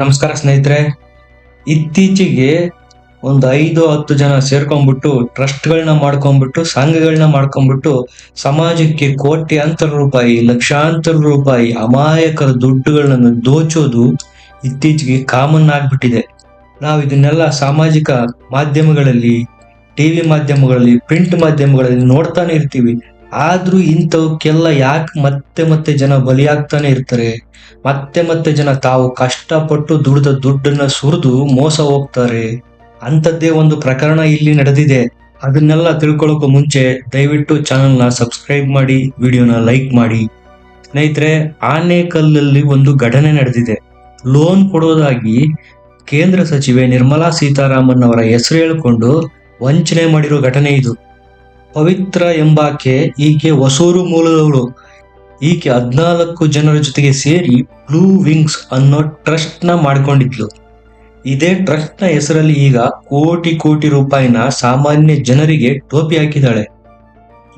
ನಮಸ್ಕಾರ ಸ್ನೇಹಿತರೆ, ಇತ್ತೀಚೆಗೆ ಒಂದು ಐದು ಹತ್ತು ಜನ ಸೇರ್ಕೊಂಡ್ಬಿಟ್ಟು ಟ್ರಸ್ಟ್ಗಳನ್ನ ಮಾಡ್ಕೊಂಡ್ಬಿಟ್ಟು ಸಂಘಗಳನ್ನ ಮಾಡ್ಕೊಂಡ್ಬಿಟ್ಟು ಸಮಾಜಕ್ಕೆ ಕೋಟ್ಯಾಂತರ ರೂಪಾಯಿ, ಲಕ್ಷಾಂತರ ರೂಪಾಯಿ ಅಮಾಯಕರ ದುಡ್ಡುಗಳನ್ನು ದೋಚೋದು ಇತ್ತೀಚೆಗೆ ಕಾಮನ್ ಆಗ್ಬಿಟ್ಟಿದೆ. ನಾವು ಇದನ್ನೆಲ್ಲ ಸಾಮಾಜಿಕ ಮಾಧ್ಯಮಗಳಲ್ಲಿ ಟಿವಿ ಮಾಧ್ಯಮಗಳಲ್ಲಿ ಪ್ರಿಂಟ್ ಮಾಧ್ಯಮಗಳಲ್ಲಿ ನೋಡ್ತಾನೆ ಇರ್ತೀವಿ. ಆದ್ರೂ ಇಂಥವಕ್ಕೆಲ್ಲ ಯಾಕೆ ಮತ್ತೆ ಮತ್ತೆ ಜನ ಬಲಿಯಾಗ್ತಾನೆ ಇರ್ತಾರೆ? ಮತ್ತೆ ಮತ್ತೆ ಜನ ತಾವು ಕಷ್ಟಪಟ್ಟು ದುಡಿದ ದುಡ್ಡನ್ನ ಸುರಿದು ಮೋಸ ಹೋಗ್ತಾರೆ. ಅಂಥದ್ದೇ ಒಂದು ಪ್ರಕರಣ ಇಲ್ಲಿ ನಡೆದಿದೆ. ಅದನ್ನೆಲ್ಲ ತಿಳ್ಕೊಳ್ಳೋಕೆ ಮುಂಚೆ ದಯವಿಟ್ಟು ಚಾನಲ್ನ ಸಬ್ಸ್ಕ್ರೈಬ್ ಮಾಡಿ, ವಿಡಿಯೋನ ಲೈಕ್ ಮಾಡಿ. ಸ್ನೇಹಿತರೆ ಆನೇಕಲ್ಲಲ್ಲಿ ಒಂದು ಘಟನೆ ನಡೆದಿದೆ. ಲೋನ್ ಕೊಡೋದಾಗಿ ಕೇಂದ್ರ ಸಚಿವೆ ನಿರ್ಮಲಾ ಸೀತಾರಾಮನ್ ಅವರ ಹೆಸರು ಹೇಳಿಕೊಂಡು ವಂಚನೆ ಮಾಡಿರೋ ಘಟನೆ ಇದು. ಪವಿತ್ರ ಎಂಬಾಕೆ ಈಕೆ ಹೊಸೂರು ಮೂಲದವಳು. ಈಕೆ ಹದಿನಾಲ್ಕು ಜನರ ಜೊತೆಗೆ ಸೇರಿ ಬ್ಲೂ ವಿಂಗ್ಸ್ ಅನ್ನೋ ಟ್ರಸ್ಟ್ನ ಮಾಡ್ಕೊಂಡಿದ್ಲು. ಇದೇ ಟ್ರಸ್ಟ್ನ ಹೆಸರಲ್ಲಿ ಈಗ ಕೋಟಿ ಕೋಟಿ ರೂಪಾಯಿನ ಸಾಮಾನ್ಯ ಜನರಿಗೆ ಟೋಪಿ ಹಾಕಿದ್ದಾಳೆ.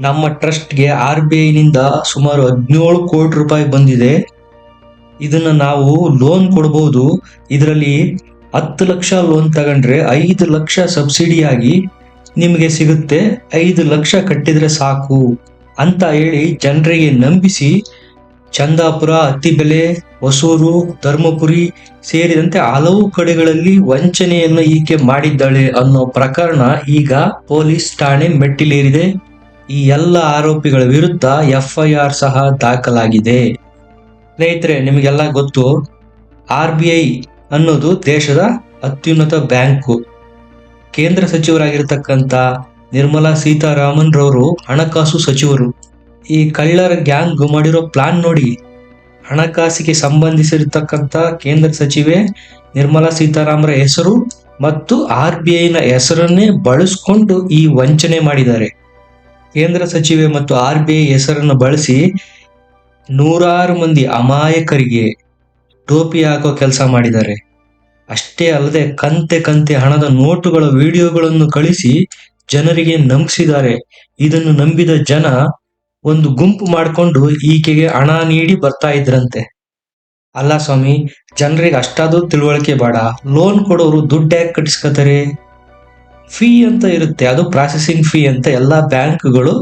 ನಮ್ಮ ಟ್ರಸ್ಟ್ಗೆ ಆರ್ ಬಿ ಐನಿಂದ ಸುಮಾರು ಹದಿನೇಳು ಕೋಟಿ ರೂಪಾಯಿ ಬಂದಿದೆ. ಇದನ್ನ ನಾವು ಲೋನ್ ಕೊಡಬಹುದು ಇದರಲ್ಲಿ ಹತ್ತು ಲಕ್ಷ ಲೋನ್ ತಗೊಂಡ್ರೆ ಐದು ಲಕ್ಷ ಸಬ್ಸಿಡಿಯಾಗಿ ನಿಮಗೆ ಸಿಗುತ್ತೆ ಐದು ಲಕ್ಷ ಕಟ್ಟಿದ್ರೆ ಸಾಕು ಅಂತ ಹೇಳಿ ಜನರಿಗೆ ನಂಬಿಸಿ ಚಂದಾಪುರ, ಅತ್ತಿಬೆಲೆ, ಹೊಸೂರು, ಧರ್ಮಪುರಿ ಸೇರಿದಂತೆ ಹಲವು ಕಡೆಗಳಲ್ಲಿ ವಂಚನೆಯನ್ನು ಈಕೆ ಮಾಡಿದ್ದಾಳೆ ಅನ್ನೋ ಪ್ರಕರಣ ಈಗ ಪೊಲೀಸ್ ಠಾಣೆ ಮೆಟ್ಟಿಲೇರಿದೆ. ಈ ಎಲ್ಲ ಆರೋಪಿಗಳ ವಿರುದ್ಧ ಎಫ್ಐಆರ್ ಸಹ ದಾಖಲಾಗಿದೆ. ಸ್ನೇಹಿತರೆ, ನಿಮಗೆಲ್ಲ ಗೊತ್ತು, ಆರ್ ಬಿ ಐ ಅನ್ನೋದು ದೇಶದ ಅತ್ಯುನ್ನತ ಬ್ಯಾಂಕು. ಕೇಂದ್ರ ಸಚಿವರಾಗಿರ್ತಕ್ಕಂಥ ನಿರ್ಮಲಾ ಸೀತಾರಾಮನ್ ರವರು ಹಣಕಾಸು ಸಚಿವರು. ಈ ಕಳ್ಳರ ಗ್ಯಾಂಗ್ ಮಾಡಿರೋ ಪ್ಲಾನ್ ನೋಡಿ ಹಣಕಾಸಿಗೆ ಸಂಬಂಧಿಸಿರ್ತಕ್ಕಂಥ ಕೇಂದ್ರ ಸಚಿವೆ ನಿರ್ಮಲಾ ಸೀತಾರಾಮರ ಹೆಸರು ಮತ್ತು ಆರ್ ಬಿ ಐನ ಹೆಸರನ್ನೇ ಬಳಸ್ಕೊಂಡು ಈ ವಂಚನೆ ಮಾಡಿದ್ದಾರೆ. ಕೇಂದ್ರ ಸಚಿವೆ ಮತ್ತು ಆರ್ ಬಿ ಐ ಹೆಸರನ್ನು ಬಳಸಿ ನೂರಾರು ಮಂದಿ ಅಮಾಯಕರಿಗೆ ಟೋಪಿ ಹಾಕೋ ಕೆಲಸ ಮಾಡಿದ್ದಾರೆ. ಅಷ್ಟೇ ಅಲ್ಲದೆ ಕಂತೆ ಕಂತೆ ಹಣದ ನೋಟುಗಳ ವಿಡಿಯೋಗಳನ್ನು ಕಳಿಸಿ ಜನರಿಗೆ ನಂಬಿಸಿದ್ದಾರೆ. ಇದನ್ನು ನಂಬಿದ ಜನ ಒಂದು ಗುಂಪು ಮಾಡಿಕೊಂಡು ಈಕೆಗೆ ಹಣ ನೀಡಿ ಬರ್ತಾ ಇದ್ರಂತೆ. ಅಲ್ಲ ಸ್ವಾಮಿ, ಜನರಿಗೆ ಅಷ್ಟಾದ್ರೂ ತಿಳುವಳಿಕೆ ಬೇಡ. ಲೋನ್ ಕೊಡೋರು ದುಡ್ಡು ಯಾಕೆ ಕಟ್ಟಿಸ್ಕೋತಾರೆ? ಫೀ ಅಂತ ಇರುತ್ತೆ. ಅದು ಪ್ರಾಸೆಸಿಂಗ್ ಫೀ ಅಂತ ಎಲ್ಲ ಬ್ಯಾಂಕ್ಗಳು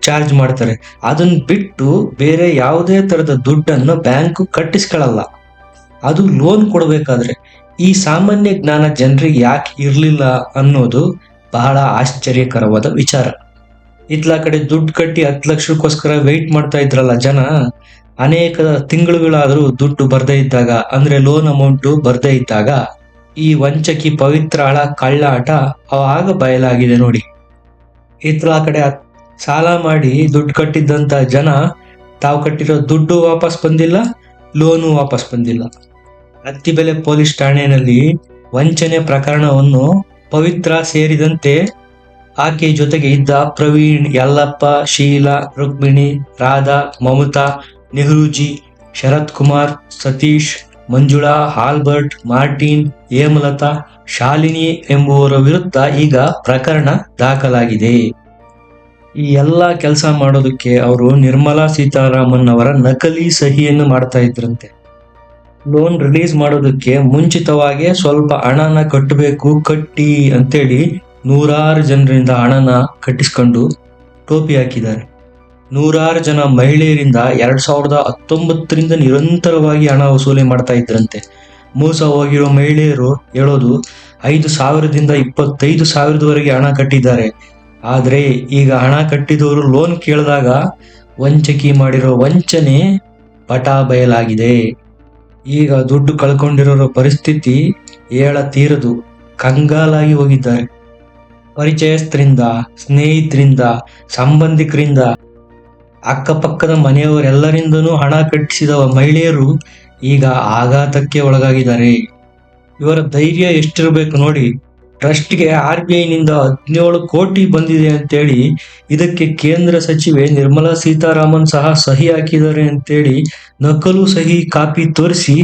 ಚಾರ್ಜ್ ಮಾಡ್ತಾರೆ. ಅದನ್ನ ಬಿಟ್ಟು ಬೇರೆ ಯಾವುದೇ ತರದ ದುಡ್ಡನ್ನು ಬ್ಯಾಂಕ್ ಕಟ್ಟಿಸ್ಕೊಳ್ಳಲ್ಲ ಅದು ಲೋನ್ ಕೊಡಬೇಕಾದ್ರೆ. ಈ ಸಾಮಾನ್ಯ ಜ್ಞಾನ ಜನರಿಗೆ ಯಾಕೆ ಇರಲಿಲ್ಲ ಅನ್ನೋದು ಬಹಳ ಆಶ್ಚರ್ಯಕರವಾದ ವಿಚಾರ. ಇತ್ಲ ಕಡೆ ದುಡ್ಡು ಕಟ್ಟಿ ಹತ್ತು ಲಕ್ಷಕ್ಕೋಸ್ಕರ ವೆಯ್ಟ್ ಮಾಡ್ತಾ ಇದ್ರಲ್ಲ ಜನ, ಅನೇಕ ತಿಂಗಳುಗಳಾದರೂ ದುಡ್ಡು ಬರ್ದೇ ಇದ್ದಾಗ, ಅಂದ್ರೆ ಲೋನ್ ಅಮೌಂಟು ಬರ್ದೇ ಇದ್ದಾಗ, ಈ ವಂಚಕಿ ಪವಿತ್ರ ಹಳ ಕಳ್ಳ ಆಟ ಅವಾಗ ಬಯಲಾಗಿದೆ ನೋಡಿ. ಇತ್ಲ ಕಡೆ ಸಾಲ ಮಾಡಿ ದುಡ್ಡು ಕಟ್ಟಿದ್ದಂಥ ಜನ ತಾವು ಕಟ್ಟಿರೋ ದುಡ್ಡು ವಾಪಸ್ ಬಂದಿಲ್ಲ ಲೋನು ವಾಪಸ್ ಬಂದಿಲ್ಲ. ಅತ್ತಿಬೆಲೆ ಪೊಲೀಸ್ ಠಾಣೆಯಲ್ಲಿ ವಂಚನೆ ಪ್ರಕರಣವನ್ನು ಪವಿತ್ರ ಸೇರಿದಂತೆ ಆಕೆ ಜೊತೆಗೆ ಇದ್ದ ಪ್ರವೀಣ್, ಯಲ್ಲಪ್ಪ, ಶೀಲಾ, ರುಕ್ಮಿಣಿ, ರಾಧಾ, ಮಮತಾ, ನೆಹರೂಜಿ ಶರತ್ ಕುಮಾರ್ ಸತೀಶ್, ಮಂಜುಳಾ, ಆಲ್ಬರ್ಟ್, ಮಾರ್ಟಿನ್, ಹೇಮಲತಾ, ಶಾಲಿನಿ ಎಂಬುವರ ವಿರುದ್ಧ ಈಗ ಪ್ರಕರಣ ದಾಖಲಾಗಿದೆ. ಈ ಎಲ್ಲ ಕೆಲಸ ಮಾಡೋದಕ್ಕೆ ಅವರು ನಿರ್ಮಲಾ ಸೀತಾರಾಮನ್ ಅವರ ನಕಲಿ ಸಹಿಯನ್ನು ಮಾಡ್ತಾ ಇದ್ರಂತೆ. ಲೋನ್ ರಿಲೀಸ್ ಮಾಡೋದಕ್ಕೆ ಮುಂಚಿತವಾಗಿ ಸ್ವಲ್ಪ ಹಣನ ಕಟ್ಟಬೇಕು ಕಟ್ಟಿ ಅಂತೇಳಿ ನೂರಾರು ಜನರಿಂದ ಹಣನ ಕಟ್ಟಿಸ್ಕೊಂಡು ಟೋಪಿ ಹಾಕಿದ್ದಾರೆ. ನೂರಾರು ಜನ ಮಹಿಳೆಯರಿಂದ ಎರಡ್ ಸಾವಿರದ ಹತ್ತೊಂಬತ್ತರಿಂದ ನಿರಂತರವಾಗಿ ಹಣ ವಸೂಲಿ ಮಾಡ್ತಾ ಇದ್ರಂತೆ. ಮೋಸ ಹೋಗಿರೋ ಮಹಿಳೆಯರು ಹೇಳೋದು, ಐದು ಸಾವಿರದಿಂದ ಇಪ್ಪತ್ತೈದು ಸಾವಿರದವರೆಗೆ ಹಣ ಕಟ್ಟಿದ್ದಾರೆ. ಆದರೆ ಈಗ ಹಣ ಕಟ್ಟಿದವರು ಲೋನ್ ಕೇಳಿದಾಗ ವಂಚಕಿ ಮಾಡಿರೋ ವಂಚನೆ ಪಟಾ ಬಯಲಾಗಿದೆ. ಈಗ ದುಡ್ಡು ಕಳ್ಕೊಂಡಿರೋ ಪರಿಸ್ಥಿತಿ ಏಳ ತೀರದು ಕಂಗಾಲಾಗಿ ಹೋಗಿದ್ದಾರೆ. ಪರಿಚಯಸ್ಥರಿಂದ, ಸ್ನೇಹಿತರಿಂದ, ಸಂಬಂಧಿಕರಿಂದ, ಅಕ್ಕಪಕ್ಕದ ಮನೆಯವರೆಲ್ಲರಿಂದನೂ ಹಣ ಕಟ್ಟಿಸಿದ ಮಹಿಳೆಯರು ಈಗ ಆಘಾತಕ್ಕೆ ಒಳಗಾಗಿದ್ದಾರೆ. ಇವರ ಧೈರ್ಯ ಎಷ್ಟಿರಬೇಕು ನೋಡಿ. ಟ್ರಸ್ಟ್ಗೆ ಆರ್ ಬಿ ಐನಿಂದ ಹದಿನೇಳು ಕೋಟಿ ಬಂದಿದೆ ಅಂತೇಳಿ ಇದಕ್ಕೆ ಕೇಂದ್ರ ಸಚಿವೆ ನಿರ್ಮಲಾ ಸೀತಾರಾಮನ್ ಸಹ ಸಹಿ ಹಾಕಿದ್ದಾರೆ ಅಂತೇಳಿ ನಕಲು ಸಹಿ ಕಾಪಿ ತೋರಿಸಿ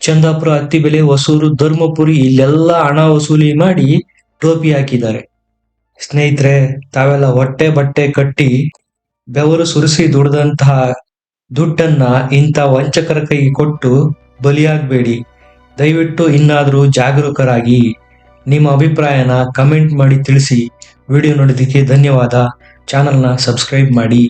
ಚಂದಾಪುರ ಅತ್ತಿಬೆಲೆ ಹೊಸೂರು, ಧರ್ಮಪುರಿ ಇಲ್ಲೆಲ್ಲ ಹಣ ವಸೂಲಿ ಮಾಡಿ ಟೋಪಿ ಹಾಕಿದ್ದಾರೆ. ಸ್ನೇಹಿತರೆ, ತಾವೆಲ್ಲ ಹೊಟ್ಟೆ ಬಟ್ಟೆ ಕಟ್ಟಿ ಬೆವರು ಸುರಿಸಿ ದುಡಿದಂತಹ ದುಡ್ಡನ್ನ ಇಂಥ ವಂಚಕರ ಕೈಗೆ ಕೊಟ್ಟು ಬಲಿಯಾಗಬೇಡಿ. ದಯವಿಟ್ಟು ಇನ್ನಾದರೂ ಜಾಗರೂಕರಾಗಿ ನಿಮ್ಮ ಅಭಿಪ್ರಾಯನ ಕಮೆಂಟ್ ಮಾಡಿ ತಿಳಿಸಿ. ವಿಡಿಯೋ ನೋಡಿದ್ದಕ್ಕೆ ಧನ್ಯವಾದ. ಚಾನಲ್ನ ಸಬ್ಸ್ಕ್ರೈಬ್ ಮಾಡಿ.